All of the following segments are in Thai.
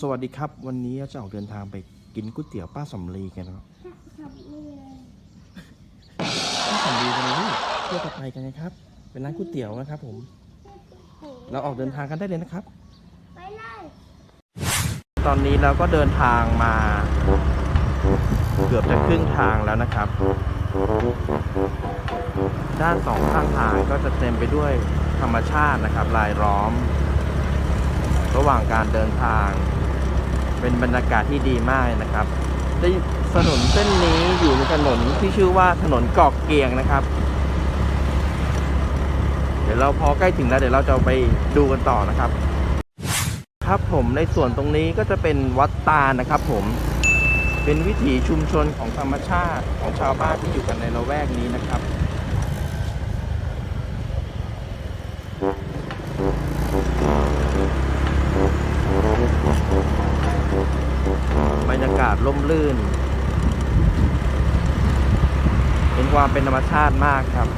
สวัสดีครับ วันนี้เราจะออกเดินทางไปกินก๋วยเตี๋ยวป้าสำลีกันนะครับป้าสำลีกันเลยเที่ยวต่อไปกันนะครับ เป็นร้านก๋วยเตี๋ยวนะครับ ผม เราออกเดินทางกันได้เลยนะครับ ไปเลยตอนนี้เราก็เดินทางมาเกือบจะครึ่งทางแล้วนะครับ ด้านสองข้างทางก็จะเต็มไปด้วยธรรมชาตินะครับรายล้อม ระหว่างการเดินทาง เป็นบรรยากาศที่ดีมากนะครับได้ถนนเส้นนี้อยู่ในถนนที่ชื่อว่าถนนกอกเกียงนะครับ เดี๋ยวเราพอใกล้ถึงแล้วเดี๋ยวเราจะไปดูกันต่อนะครับ ครับผมในส่วนตรงนี้ก็จะเป็นวัดตานะครับผมเป็นวิถีชุมชนของธรรมชาติของชาวบ้านที่อยู่กันในละแวกนี้นะครับ บรรยากาศร่มรื่น เป็นความเป็นธรรมชาติมากครับ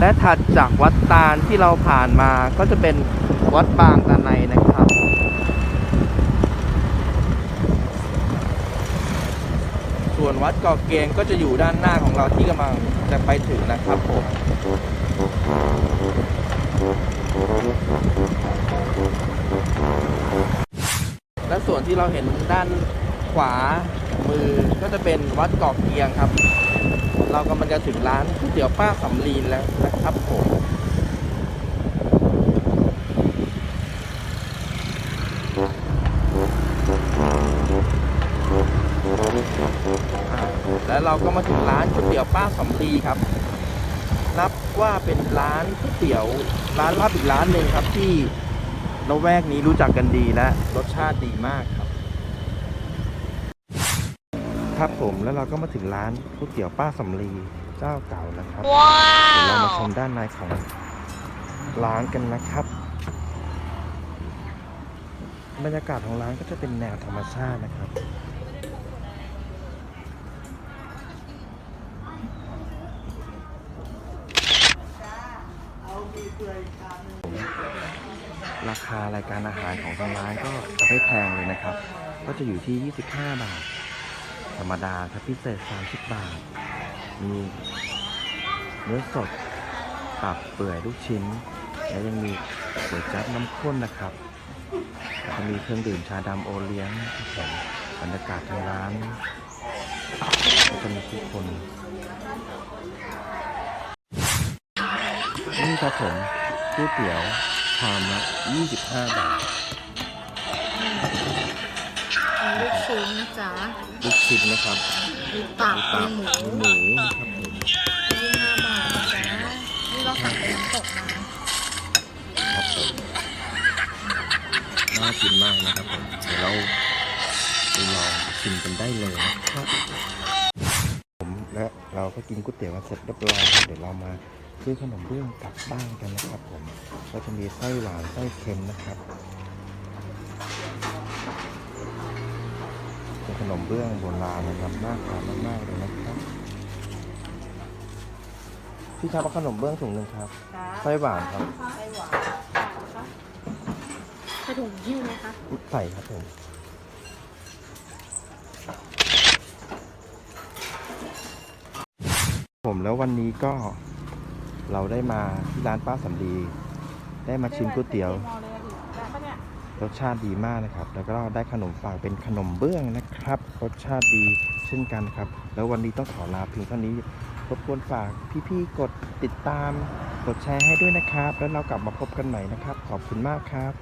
และถัดจากวัดตาลที่เราผ่านมาก็จะเป็นวัดบางตาในนะครับส่วนวัดเกาะเกงก็จะอยู่ด้านหน้าของเราที่กำลังจะไปถึงนะครับผม วนที่เราเห็นด้านขวามือก็จะเป็นวัดเกาะเกียงครับ เรากำลังจะถึงร้านก๋วยเตี๋ยวป้าสำลีนแล้วนะครับผมแล้วเราก็มาถึงร้านก๋วยเตี๋ยวป้าสำลีครับ นับว่าเป็นร้านก๋วยเตี๋ยวร้านลับอีกร้านหนึ่งครับที่ ละแวกนี้รู้จักกันดีและรสชาติดีมากครับ ครับผมแล้วเราก็มาถึงร้านก๋วยเตี๋ยวป้าสำลีเจ้าเก่านะครับเดี๋ยวเรามาชมด้านในของร้านกันนะครับ บรรยากาศของร้านก็จะเป็นแนวธรรมชาตินะครับ ราคารายการอาหารของทางร้านก็จะไม่แพงเลยนะครับ ก็จะอยู่ที่ 25 บาท ธรรมดาครับพิเศษ 30 บาท มีเนื้อสดตับเปื่อยลูกชิ้น และยังมีก๋วยจั๊บน้ำข้นนะครับแล้วก็มีเครื่องดื่มชาดำโอเลี้ยงบผมบรรยากาศทางร้านก็จะมีผู้คนนี่ครับผมก๋วยเตี๋ยว ชามละ25 บาทลูกชิ้นนะจ๊ะลูกชิ้นนะครับมีตับมีมีตับหมูมีหมูครับผมยี่ห้าบาทนะจ๊ะนี่เราสั่งเป็นน้ำตกมาครับผมน่ากินมากนะครับผมเดี๋ยวเราไปลองชิมกันได้เลยนะครับผมและเราก็กินก๋วยเตี๋ยวกันเสร็จเรียบร้อยครับเดี๋ยวเรามา ซื้อขนมเบื้องกลับบ้านกันนะครับผมก็จะมีไส้หวานไส้เค็มนะครับเป็นขนมเบื้องโบราณนะครับน่าทานมากๆเลยนะครับพี่ครับเอาขนมเบื้องถุงหนึ่งครับไส้หวานครับไส้หวานใส่ถุงหิ้วไหมคะใส่ครับผมผมแล้ววันนี้ก็ เราได้มาที่ร้านป้าสำลีได้มาชิมก๋วยเตี๋ยว รสชาติดีมากนะครับ แล้วก็ได้ขนมฝากเป็นขนมเบื้องนะครับ รสชาติดีเช่นกันครับ แล้ววันนี้ต้องขอลาเพียงเท่านี้รบกวนฝากพี่ๆกดติดตาม กดแชร์ให้ด้วยนะครับ แล้วเรากลับมาพบกันใหม่นะครับ ขอบคุณมากครับ